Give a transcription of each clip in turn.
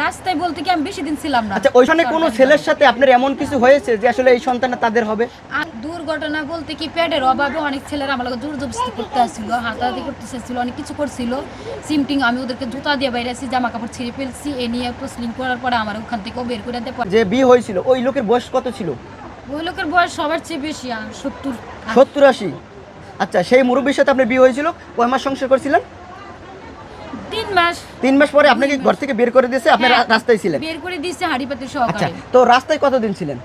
রাস্তায় বলতে কি আমি বেশি দিন ছিলাম না। আচ্ছা ওইখানে কোনো ছেলের সাথে আপনার এমন কিছু হয়েছে যে আসলে এই সন্তানটা তাদের হবে? আর দুর্ঘটনা বলতে কি প্যাডের অভাবে অনেক ছেলেরা আমার জোর জবস্তি করতে আসছিল হাতাহাতি করতে চাইছিল অনেক কিছু করছিল। সিমটিং আমি ওদেরকে জুতা দিয়ে বাইরে আসি জামা কাপড় ছিঁড়ে ফেলছি এ নিয়ে প্রসলিং করার পরে আমার ওখান থেকেও বের করে দেয়। যে বিয়ে হয়েছিল ওই লোকের বয়স কত ছিল? ওই লোকের বয়স সবার চেয়ে বেশি সত্তর। সত্তর আশি? আচ্ছা সেই মুরব্বীর সাথে আপনার বিয়ে হয়েছিল? কয় মাস সংসার করছিলেন? তিন মাস। তিন মাস পরে আপনাকে ঘর থেকে বের করে দিয়েছে? আপনি হ্যাঁ, রাস্তায় ছিলেন? বের করে দিয়েছে হাড়িপাতি আচ্ছা সহকারে তো রাস্তায় কতদিন ছিলেন?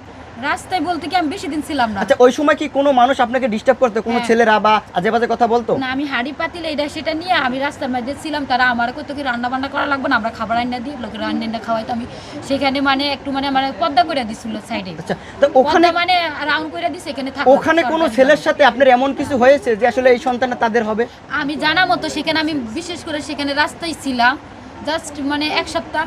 রাস্তায় বলতে কি আমি বেশি দিন ছিলাম না? আচ্ছা ওই সময় কি কোনো মানুষ আপনাকে ডিস্টার্ব করতো? কোনো হ্যাঁ। ছেলেরা বা আজে বাজে কথা বলতো? না আমি হাড়ি পাতিল এটা সেটা নিয়ে আমি রাস্তার মধ্যে ছিলাম। তারা আমার কত কি রান্না বান্না করা লাগবে না আমরা খাবার আইনা দিই লোকের রান্না আইনা খাওয়াইতো আমি। সেখানে মানে একটু মানে আমার পদ্মা করে দিছিল সাইডে। আচ্ছা তো ওখানে ওখানে মানে রাউন্ড করে দিছে এখানে থাকো ওখানে কোনো ছেলের সাথে আপনার এমন কিছু হয়েছে যে আসলে এই সন্তানটা তাদের হবে? আমি জানা মতো সেখানে আমি বিশেষ করে সেখানে রাস্তায় ছিলাম। জাস্ট মানে এক সপ্তাহ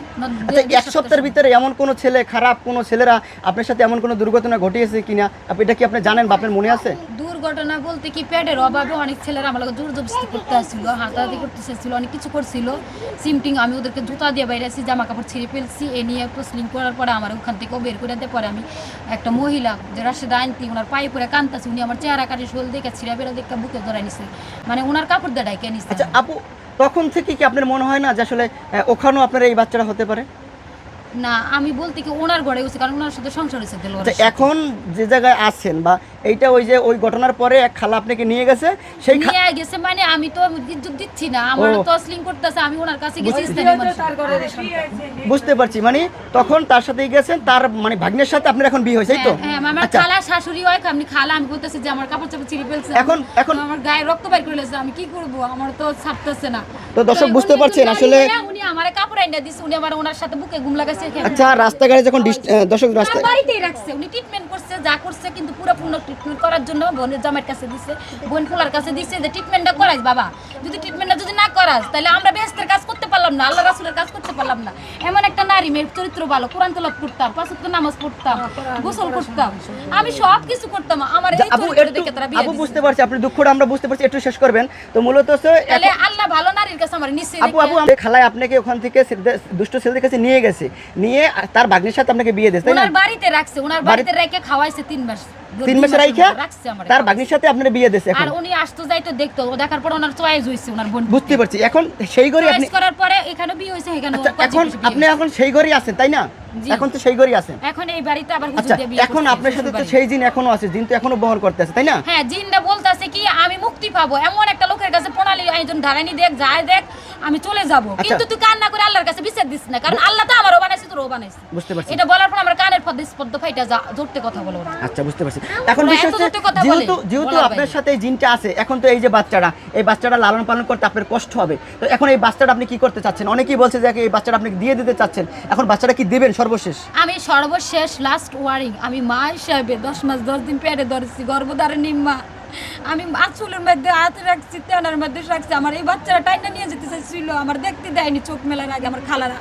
আচ্ছা এক সপ্তাহের ভিতরে এমন কোনো ছেলে খারাপ কোনো ছেলেরা আপনার সাথে এমন কোনো দুর্ঘটনা ঘটিয়েছে কিনা? আপনি এটা কি আপনি জানেন বা আপনার মনে আছে? দুর্ঘটনা বলতে কি প্যাডের অভাবে অনেক ছেলেরা আমার জোর জবস্তি করতে আসছিল হাতাহাতি করতে চাইছিল অনেক কিছু করছিল। সিমটিং আমি ওদেরকে জুতা দিয়ে বাইরে আসি জামা কাপড় ছিঁড়ে ফেলছি এ নিয়ে প্রসলিং করার পরে আমার ওখান থেকেও বের করে দেয় পরে আমি। একটা মহিলা যে রাশেদা আনতি ওনার পায়ে পরে কান্তাছে উনি আমার চেহারা কাটি শোল দেখে ছিঁড়া বেড়া দেখে বুকে ধরে নিছে। মানে ওনার কাপড় দিয়ে ডাইকে নিছে। আচ্ছা আপু তখন থেকে কি আপনার মনে হয় না যে আসলে ওখানেও আপনার এই বাচ্চারা হতে পারে? না আমি বলতে কি ওনার ঘরে গেছি কারণ ওনার সাথে সংসার হয়েছে দিল আচ্ছা এখন যে জায়গায় আছেন বা এইটা ওই যে ওই ঘটনার পরে এক খালা আপনাকে নিয়ে গেছে সেই নিয়ে গেছে মানে আমি তো ইজ্জত দিচ্ছি না আমার ও। তো অসলিং করতেছে আমি ওনার কাছে গেছি বুঝতে পারছি মানে তখন তার সাথেই গেছেন তার মানে ভাগ্নের সাথে আপনার এখন বিয়ে হয়েছে তো? হ্যাঁ, হ্যাঁ, আমার আচ্ছা। খালা শাশুড়ি হয় আমি খালা আমি বলতেছি যে আমার কাপড় চাপড় ছিঁড়ে ফেলছে। এখন- এখন- আমার গায়ে রক্ত বাইর করে লেছে আমি কি করব? আমার তো ছাড়তেছে না। তো দর্শক বুঝতে পারছেন আসলে- আমার কাপড় আইনা দিছে উনি আমার ওনার সাথে বুকে ঘুম লাগাইছে। আচ্ছা রাস্তাঘাটে যখন দর্শক রাস্তা বাড়িতেই রাখছে উনি ট্রিটমেন্ট করছে যা করছে কিন্তু পুরো পূর্ণ ট্রিটমেন্ট করার জন্য বোনের জামাইয়ের কাছে দিছে বোন ফুলার কাছে দিছে যে ট্রিটমেন্টটা করাইস বাবা যদি ট্রিটমেন্টটা যদি না করাস তাহলে আমরা বেহেস্তের কাজ করতে পারলাম না আল্লাহ রাসুলের কাজ করতে পারলাম না। এমন একটা নারী মেয়ের চরিত্র ভালো কোরআন তলাপ করতাম পাঁচ নামাজ পড়তাম গোসল করতাম। আমি সব কিছু করতাম আমার এই চরিত্র একটু দেখে তারা বিয়ে আপু বুঝতে পারছি আপনি দুঃখটা আমরা বুঝতে পারছি একটু শেষ করবেন। তো মূলত তাহলে আল্লাহ ভালো নারীর কাছে আমার নিশ্চয়ই আপু আপু আমাদের খালায় আপনাকে ওখান থেকে দুষ্ট ছেলেদের কাছে নিয়ে গেছে। নিয়ে তার ভাগ্নের সাথে আপনাকে বিয়ে দিয়েছে তাই না? ওনার বাড়িতে রাখছে ওনার বাড়িতে রেখে খাওয়াইছে তিন মাস। তিন মাসে রাইখা তার ভাগ্নের সাথে আপনার বিয়ে দিয়েছে এখন। আর উনি আসতো যাইতো দেখতো ও দেখার পর ওনার চয়েস হইছে ওনার বোন বুঝতে পারছি। এখন সেই ঘরে আপনি করার পরে এখানে বিয়ে হইছে এখানে আচ্ছা এখন আপনি এখন সেই ঘরেই আছেন তাই না? এখন তো সেই ঘরেই আছেন। এখন এই বাড়িতে আবার হুজুর আচ্ছা দিয়ে বিয়ে এখন আপনার সাথে তো সেই জিন এখনও আছে জিন তো এখনও বহন করতে আছে তাই না? হ্যাঁ জিনটা বলতাছে কি আমি মুক্তি পাবো। এমন একটা লোকের কাছে প্রণালী আয়োজন ধারানি দেখ যায় দেখ আমি চলে যাব। আচ্ছা। কিন্তু তুই কান্না করে আল্লাহর কাছে বিচার দিস না কারণ আল্লাহ তো আমারও বানাইছে তোরও বানাইছে। বুঝতে পারছি। এটা বলার পর আমার কানের পদ্মে স্পর্ধ ফাইটা যা ধরতে কথা বলো আচ্ছা বুঝতে পারছি। এখন ওরা বিষয় যেহেতু যেহেতু আপনার সাথে এই জিনটা আছে এখন তো এই যে বাচ্চাটা এই বাচ্চাটা লালন পালন করতে আপনার কষ্ট হবে। তো এখন এই বাচ্চাটা আপনি কি করতে চাচ্ছেন? অনেকেই বলছে যে এই বাচ্চাটা আপনি দিয়ে দিতে চাচ্ছেন। এখন বাচ্চাটা কি দেবেন সর্বশেষ? আমি সর্বশেষ লাস্ট ওয়ারিং আমি মা হিসাবে দশ মাস দশ দিন পেটে ধরেছি গর্ভধারণী মা। আমি আঁচলের মধ্যে হাত রাখছি তেনার মধ্যে রাখছি। আমার এই বাচ্চারা টাইনা নিয়ে যেতে চাইছিল আমার দেখতে দেয়নি চোখ মেলার আগে আমার খালারা।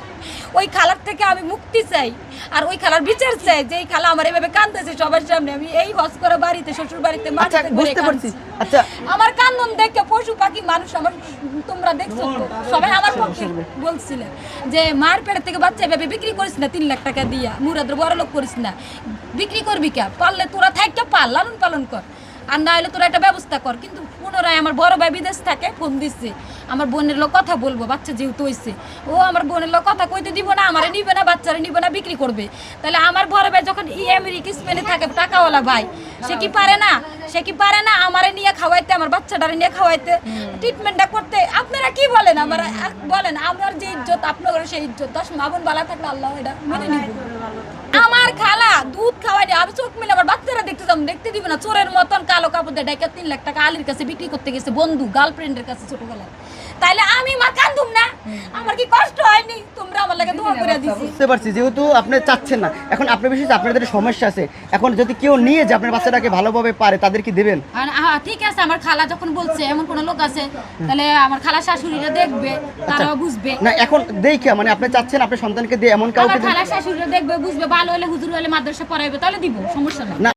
ওই খালার থেকে আমি মুক্তি চাই। আর ওই খালার বিচার চাই যে এই খালা আমার এইভাবে কান্দতেছে সবার সামনে। আমি এই হজ করা বাড়িতে শ্বশুর বাড়িতে আচ্ছা। আচ্ছা। আমার কান্দন দেখে পশু পাখি মানুষ আমার তোমরা দেখছ সবাই আমার পক্ষে বলছিলেন যে মার পেটের থেকে বাচ্চা ভেবে বিক্রি করিস না তিন লাখ টাকা দিয়া। মুরাদের বড় লোক করিস না। বিক্রি করবি কে? পারলে তোরা থাকতে পার লালন পালন কর। আর না হলে তোরা একটা ব্যবস্থা কর। কিন্তু পুনরায় আমার বড় ভাই বিদেশ থাকে, ফোন দিচ্ছে আমার বোনের লোক কথা বলব, বাচ্চা যেহেতু হয়েছে ও আমার বোনের লোক কথা কইতে দিব না, আমারে নিবে না, বাচ্চারা নিবে না, বিক্রি করবে। তাহলে আমার বড় ভাই যখন ই আমেরিকা, স্পেনে থাকে, টাকাওয়ালা ভাই, সে কি পারে না? সে কি পারে না আমারে নিয়ে খাওয়াইতে আমার বাচ্চাটারে নিয়ে খাওয়াইতে? ট্রিটমেন্টটা করতে। আপনারা কি বলেন? আমার বলেন আমার যে ইজ্জত আপনাদের সেই ইজ্জত। দশ মা বোন বালা থাকলে আল্লাহ এটা মেনে নিব। আমার খালা দুধ খাওয়াইনি আমি চোখ মিলে আমার বাচ্চারা দেখতে যাব দেখতে দিব না। চোরের মতন কালো কাপড় দিয়ে ডাইকা তিন লাখ টাকা আলির কাছে বিক্রি করতে গেছে বন্ধু গার্লফ্রেন্ডের কাছে ছোটবেলায়। তাইলে আমি মা কান্দুম না? আমার কি কষ্ট হয়নি? তোমরা আমার লাগে দোয়া করে দিছি। বুঝতে পারছি যেহেতু আপনি চাচ্ছেন না এখন আপনার বিষয়ে আপনাদের সমস্যা আছে। এখন যদি কেউ নিয়ে যে আপনার বাচ্চাটাকে ভালোভাবে পারে তাদের কি দেবেন? ঠিক আছে আমার খালা যখন বলছে এমন কোন লোক আছে তাহলে আমার খালা শাশুড়িরা দেখবে তারাও বুঝবে। না এখন দেখে মানে আপনি চাচ্ছেন আপনার সন্তানকে দিয়ে এমন কাউকে খালা শাশুড়িরা দেখবে বুঝবে ভালো হলে হুজুর হলে মাদ্রাসা পড়াইবে তাহলে দিব সমস্যা নেই। না